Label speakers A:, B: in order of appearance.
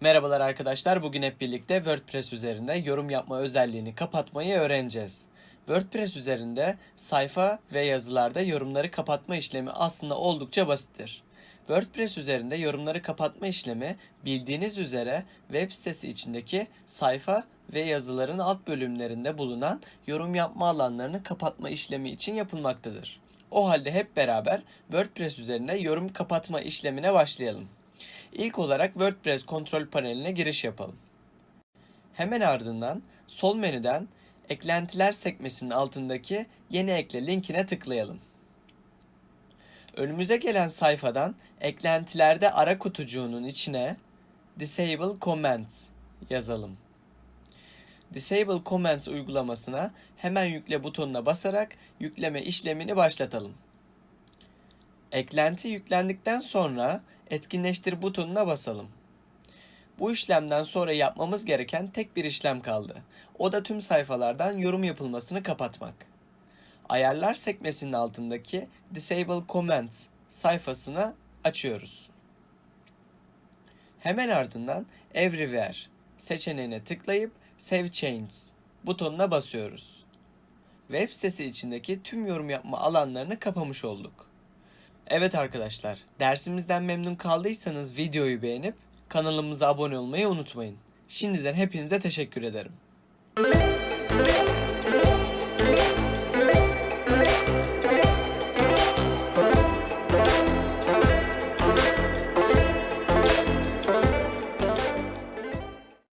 A: Merhabalar arkadaşlar. Bugün hep birlikte WordPress üzerinde yorum yapma özelliğini kapatmayı öğreneceğiz. WordPress üzerinde sayfa ve yazılarda yorumları kapatma işlemi aslında oldukça basittir. WordPress üzerinde yorumları kapatma işlemi bildiğiniz üzere web sitesi içindeki sayfa ve yazıların alt bölümlerinde bulunan yorum yapma alanlarını kapatma işlemi için yapılmaktadır. O halde hep beraber WordPress üzerinde yorum kapatma işlemine başlayalım. İlk olarak WordPress kontrol paneline giriş yapalım. Hemen ardından sol menüden eklentiler sekmesinin altındaki yeni ekle linkine tıklayalım. Önümüze gelen sayfadan eklentilerde ara kutucuğunun içine Disable Comments yazalım. Disable Comments uygulamasına hemen yükle butonuna basarak yükleme işlemini başlatalım. Eklenti yüklendikten sonra etkinleştir butonuna basalım. Bu işlemden sonra yapmamız gereken tek bir işlem kaldı. O da tüm sayfalardan yorum yapılmasını kapatmak. Ayarlar sekmesinin altındaki Disable Comments sayfasını açıyoruz. Hemen ardından Everywhere seçeneğine tıklayıp Save Changes butonuna basıyoruz. Web sitesi içindeki tüm yorum yapma alanlarını kapamış olduk. Evet arkadaşlar, dersimizden memnun kaldıysanız videoyu beğenip kanalımıza abone olmayı unutmayın. Şimdiden hepinize teşekkür ederim.